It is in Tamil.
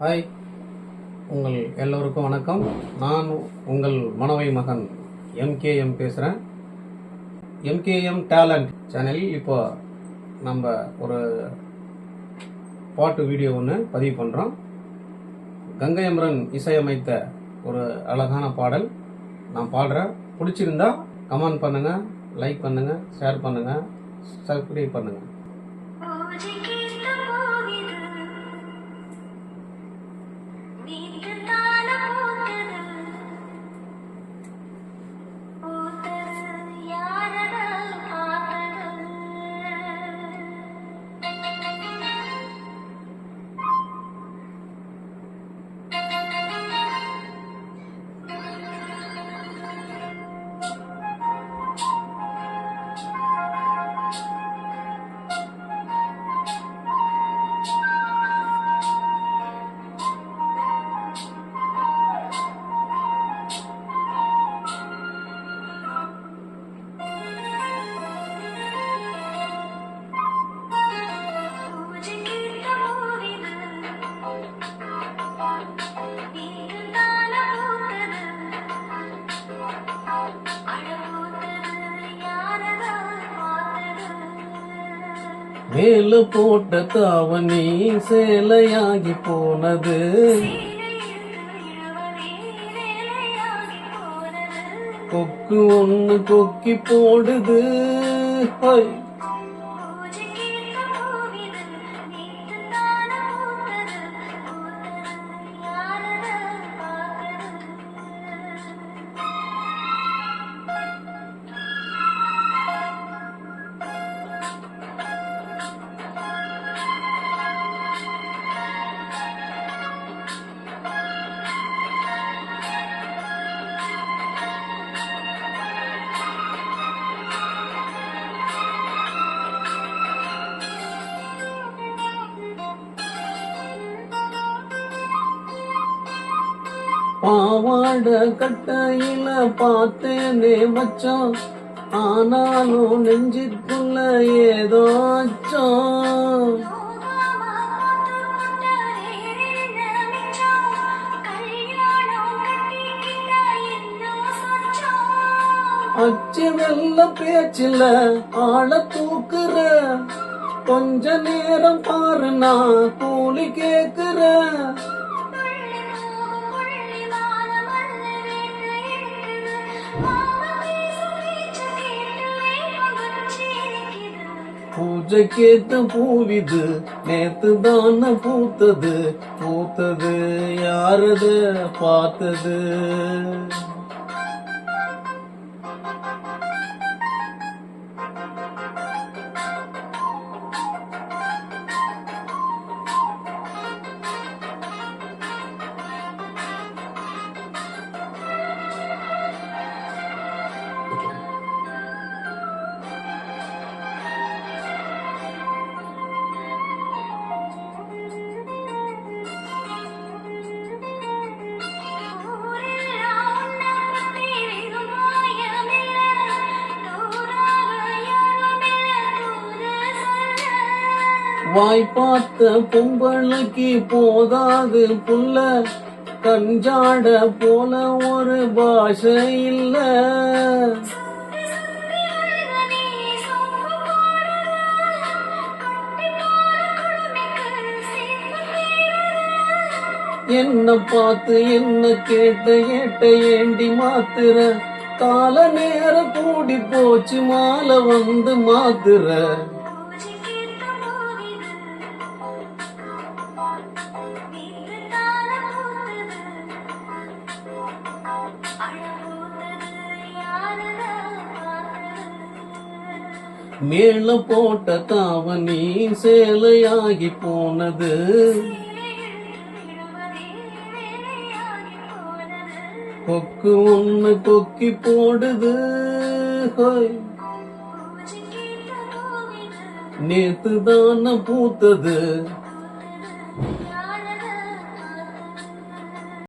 ஹாய் உங்கள் எல்லோருக்கும் வணக்கம். நான் உங்கள் மனவை மகன் எம்கேஎம் பேசுகிறேன் எம்கேஎம் டேலண்ட் சேனலில் இப்போ நம்ம ஒரு பாட்டு வீடியோ ஒன்று பதிவு பண்ணுறோம் கங்கை அமரன் இசையமைத்த ஒரு அழகான பாடல். நான் பாடுறேன் பிடிச்சிருந்தா கமெண்ட் பண்ணுங்கள் லைக் பண்ணுங்கள் ஷேர் பண்ணுங்கள் சப்ஸ்கிரைப் பண்ணுங்கள் மேல போட்ட தாவணி சேலையாகி போனது. கொக்கு ஒண்ணு கொக்கி போடுது. பாவாட கட்டையில பார்த்தேனே மச்சான். ஆனாலும் நெஞ்சிற்குள்ள ஏதோ அச்சம். அச்சு வெள்ள பேச்சில ஆள தூக்குற. கொஞ்ச நேரம் பாரு நான் கூலி கேக்குற. பூஜைக்கேத்த பூவிது நேத்து தான பூத்தது பூத்தது யாரது பார்த்தது? வாய் பார்த்த பொம்பளைக்கு போதாது புள்ள. கஞ்சாட போல ஒரு பாஷை இல்ல. என்ன பார்த்து என்ன கேட்ட ஏட்ட ஏண்டி மாத்துற? கால நேர கூடி போச்சு மாலை வந்து மாத்துற. மேல போட்ட தாவணி சேலையாகி போனது. கொக்கு ஒண்ணு கொக்கி போடுது. நேத்து தான பூத்தது.